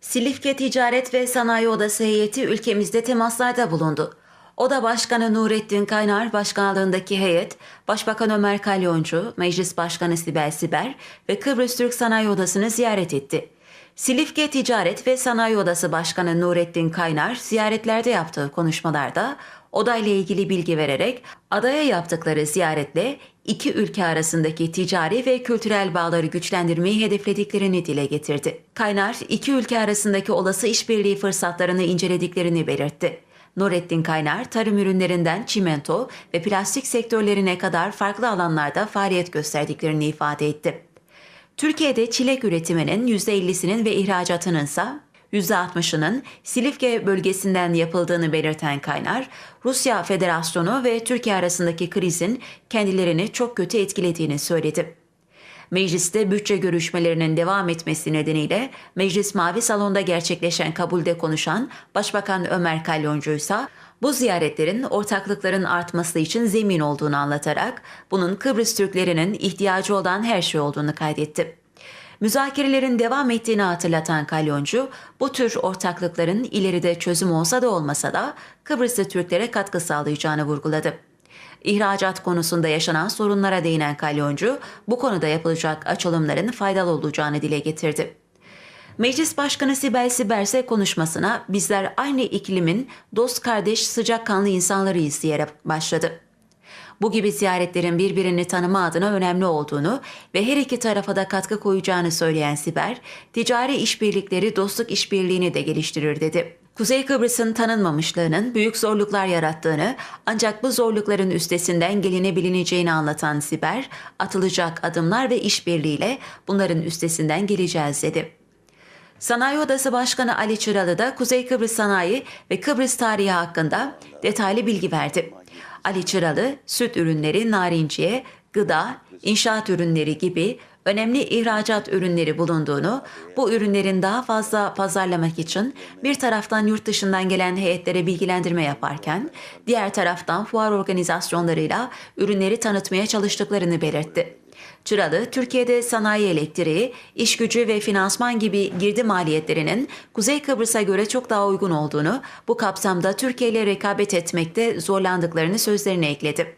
Silifke Ticaret ve Sanayi Odası heyeti ülkemizde temaslarda bulundu. Oda Başkanı Nurettin Kaynar başkanlığındaki heyet, Başbakan Ömer Kalyoncu, Meclis Başkanı Sibel Siber ve Kıbrıs Türk Sanayi Odası'nı ziyaret etti. Silifke Ticaret ve Sanayi Odası Başkanı Nurettin Kaynar ziyaretlerde yaptığı konuşmalarda odayla ilgili bilgi vererek adaya yaptıkları ziyaretle iki ülke arasındaki ticari ve kültürel bağları güçlendirmeyi hedeflediklerini dile getirdi. Kaynar, iki ülke arasındaki olası işbirliği fırsatlarını incelediklerini belirtti. Nurettin Kaynar, tarım ürünlerinden çimento ve plastik sektörlerine kadar farklı alanlarda faaliyet gösterdiklerini ifade etti. Türkiye'de çilek üretiminin %50'sinin ve ihracatının ise %60'ının Silifke bölgesinden yapıldığını belirten Kaynar, Rusya Federasyonu ve Türkiye arasındaki krizin kendilerini çok kötü etkilediğini söyledi. Mecliste bütçe görüşmelerinin devam etmesi nedeniyle Meclis Mavi Salon'da gerçekleşen kabulde konuşan Başbakan Ömer Kalyoncu ise bu ziyaretlerin ortaklıkların artması için zemin olduğunu anlatarak bunun Kıbrıs Türklerinin ihtiyacı olan her şey olduğunu kaydetti. Müzakerelerin devam ettiğini hatırlatan Kalyoncu, bu tür ortaklıkların ileride çözüm olsa da olmasa da Kıbrıslı Türklere katkı sağlayacağını vurguladı. İhracat konusunda yaşanan sorunlara değinen Kalyoncu, bu konuda yapılacak açılımların faydalı olacağını dile getirdi. Meclis Başkanı Sibel Siberse konuşmasına bizler aynı iklimin dost kardeş sıcakkanlı insanlarıyız diyerek başladı. Bu gibi ziyaretlerin birbirini tanıma adına önemli olduğunu ve her iki tarafa da katkı koyacağını söyleyen Siber, ticari işbirlikleri dostluk işbirliğini de geliştirir dedi. Kuzey Kıbrıs'ın tanınmamışlığının büyük zorluklar yarattığını ancak bu zorlukların üstesinden gelinebileceğini anlatan Siber, atılacak adımlar ve işbirliğiyle bunların üstesinden geleceğiz dedi. Sanayi Odası Başkanı Ali Çıralı da Kuzey Kıbrıs sanayi ve Kıbrıs tarihi hakkında detaylı bilgi verdi. Ali Çıralı, süt ürünleri, narinciye, gıda, inşaat ürünleri gibi önemli ihracat ürünleri bulunduğunu, bu ürünlerin daha fazla pazarlamak için bir taraftan yurt dışından gelen heyetlere bilgilendirme yaparken, diğer taraftan fuar organizasyonlarıyla ürünleri tanıtmaya çalıştıklarını belirtti. Çıralı, Türkiye'de sanayi elektriği, iş gücü ve finansman gibi girdi maliyetlerinin Kuzey Kıbrıs'a göre çok daha uygun olduğunu, bu kapsamda Türkiye ile rekabet etmekte zorlandıklarını sözlerine ekledi.